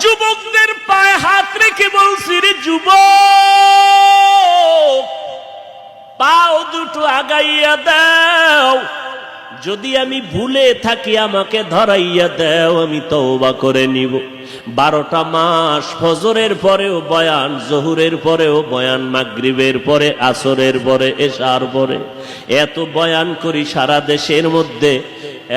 যুবকদের পায়ে হাত রেখে বলছি, রে যুব পাও দুটো আগাইয়া দাও। যদি আমি ভুলে থাকি, আমাকে ধরাইয়া দাও, আমি তওবা করে নিব। বারোটা মাস ফজরের পরেও বয়ান, জহুরের পরেও বয়ান, মাগরিবের পরে, আসরের পরে, এশার পরে। এত বয়ান করি সারা দেশের মধ্যে।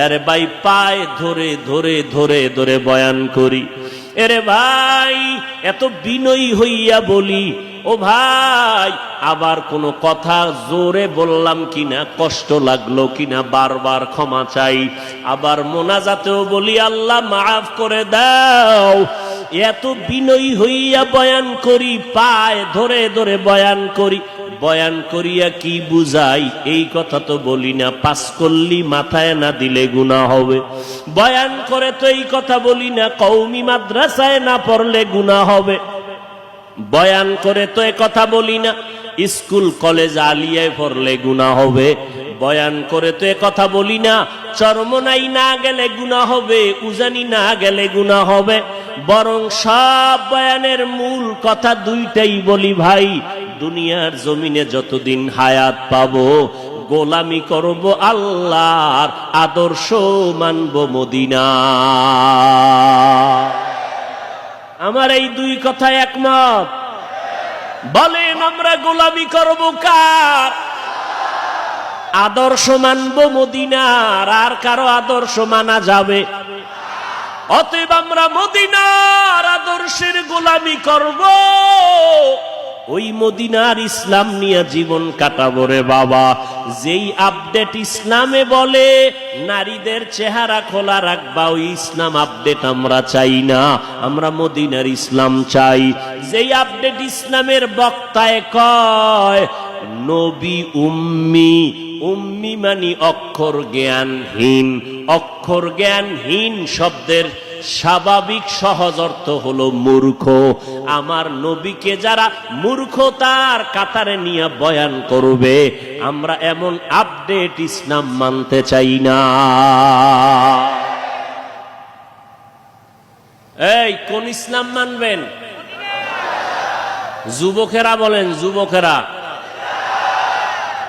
আরে বাই পায়ে ধরে ধরে ধরে ধরে বয়ান করি। এরে ভাই, এত বিনয়ী হইয়া বলি, ও ভাই, আবার কোনো কথা জোরে বললাম কিনা, কষ্ট লাগল কিনা, বারবার ক্ষমা চাই। আবার মোনাজাতেও বলি, আল্লাহ মাফ করে দাও। এত বিনয়ী হইয়া বয়ান করি, পায় ধরে ধরে বয়ান করি বয়ান করিয়া কি বুঝাই? এই কথা তো বলি না, পাস করলি মাথায় না দিলে গুণা হবে। বয়ান করে তো এই কথা বলি না কৌমি মাদ্রাসায় না পড়লে গুণা হবে। বয়ান করে তো এ কথা বলি না, স্কুল, কলেজ আলিয়ায় পড়লে গুণা হবে। বয়ান করে তো কথা বলি না, চরমনাই না গেলে গুণা হবে, উজানি না গেলে গুণা হবে। বরং সব বয়ানের মূল কথা দুইটাই বলি ভাই দুনিয়ার জমিনে যতদিন হায়াত পাবো, গোলামি করব আল্লাহর আদর্শ মানব মদিনা। আমার এই দুই কথা একমত। বলেন, আমরা গোলামি করব কার? আদর্শ মানব মদিনার, আর কারও আদর্শ মানা যাবে? অতএব আমরা মদিনার আদর্শের গোলামি করব। ওই মদিনার ইসলাম নিয়ে জীবন কাটাবো রে বাবা। যেই আপডেট ইসলামে বলে, নারীদের চেহারা খোলা রাখবা, ওই ইসলাম আপডেট আমরা চাই না। আমরা মদিনার ইসলাম চাই। যেই আপডেট ইসলামের বক্তায় কয়, নবী উম্মি উম্মি মানি অক্ষর জ্ঞানহীন। অক্ষর জ্ঞানহীন শব্দের স্বাভাবিক সহজ অর্থ হলো মূর্খ। আমার নবীকে যারা মূর্খতার কাতারে নিয়ে বয়ান করবে, আমরা এমন আপডেট ইসলাম মানতে চাই না। এই, কোন ইসলাম মানবেন? যুবকেরা বলেন, যুবকেরা।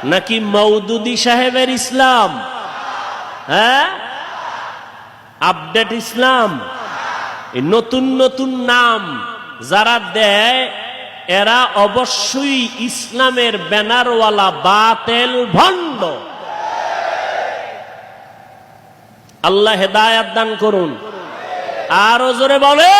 নাকি মৌদুদি সাহেবের ইসলাম? হ্যাঁ? আপডেট ইসলাম। নতুন নতুন নাম যারা দেয়, এরা অবশ্যই ইসলামের ব্যানারওয়ালা বাতেল ভণ্ড। আল্লাহ হেদায়াত দান করুন। আরও জোরে বলে